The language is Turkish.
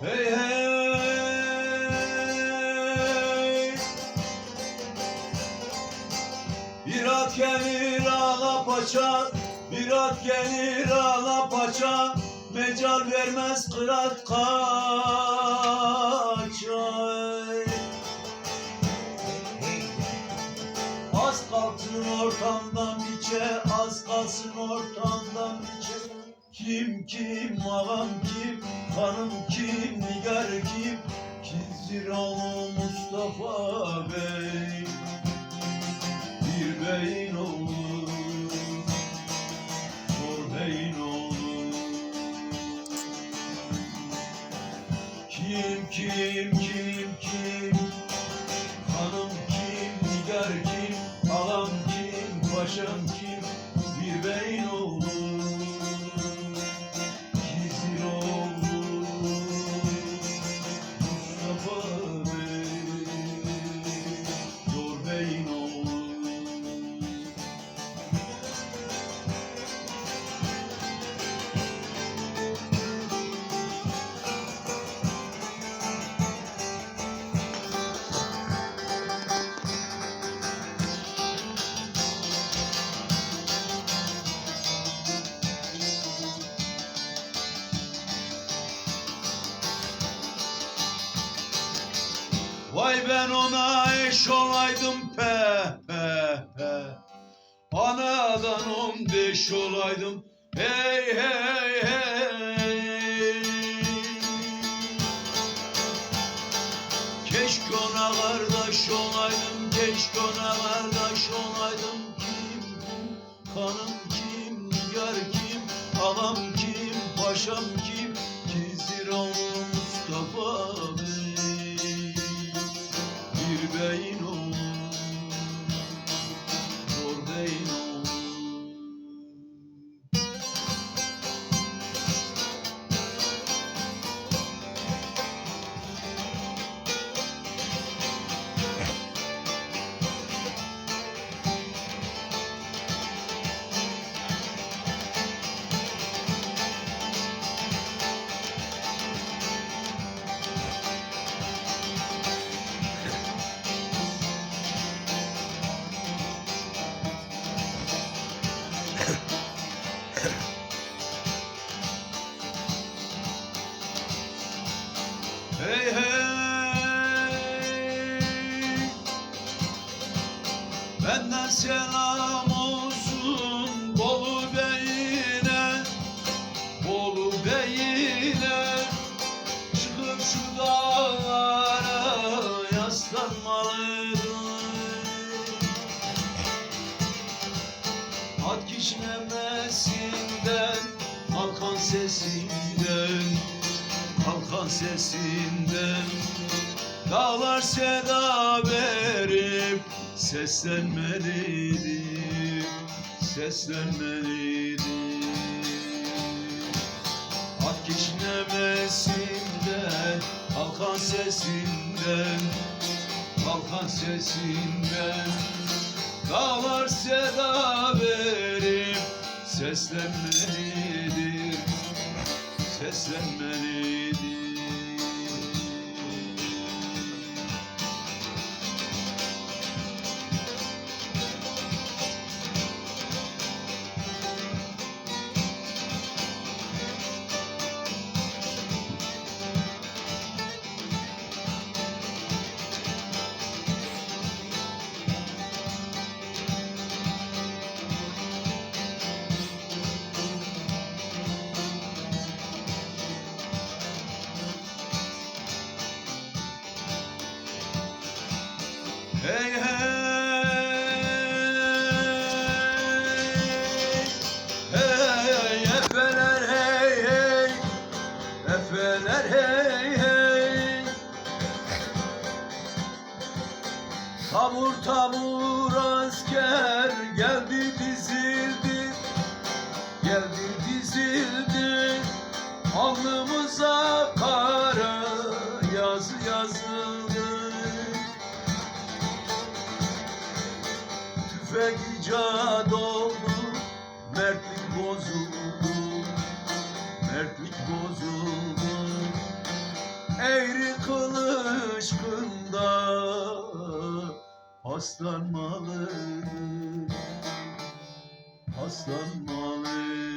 Hey hey. Bir at gelir ala paça Bir at gelir ala paça Mecal vermez kırat kaçar Az kalksın ortamdan biçe Az kalsın ortamdan kim kim ağam kim Hanım kim nigar kim? Kiziralı Mustafa Bey. Bir beyin oğlu Zor beyin oğlu Kim kim kim kim Hanım kim, nigar kim, ağam kim, paşam kim, bir beyin oğlu, Ben ona eş olaydım pe pe pe. Anadan on beş olaydım hey hey hey. Keşke ona kardeş olaydım Keşke ona kardeş olaydım. Kim kanım kim Nigar kim Ağam kim Paşam kim Hey hey. Benden selam olsun Bolu Bey'ine Bolu Bey'ine. Çıkıp şu dağlara yaslanmalıydım At kişnemesinden Halkan sesinden Halkan sesinden Dağlar seda verip Seslenmelidir Seslenmelidir At kişnemesinden Halkan sesinden Halkan sesinden Dağlar seda verip Seslenmelidir Seslenmelidir Tabur tabur asker geldi dizildi. Geldi dizildi Alnımıza kara yazı yazıldı. Tüfek icat oldu, Paslanmalı Paslanmalı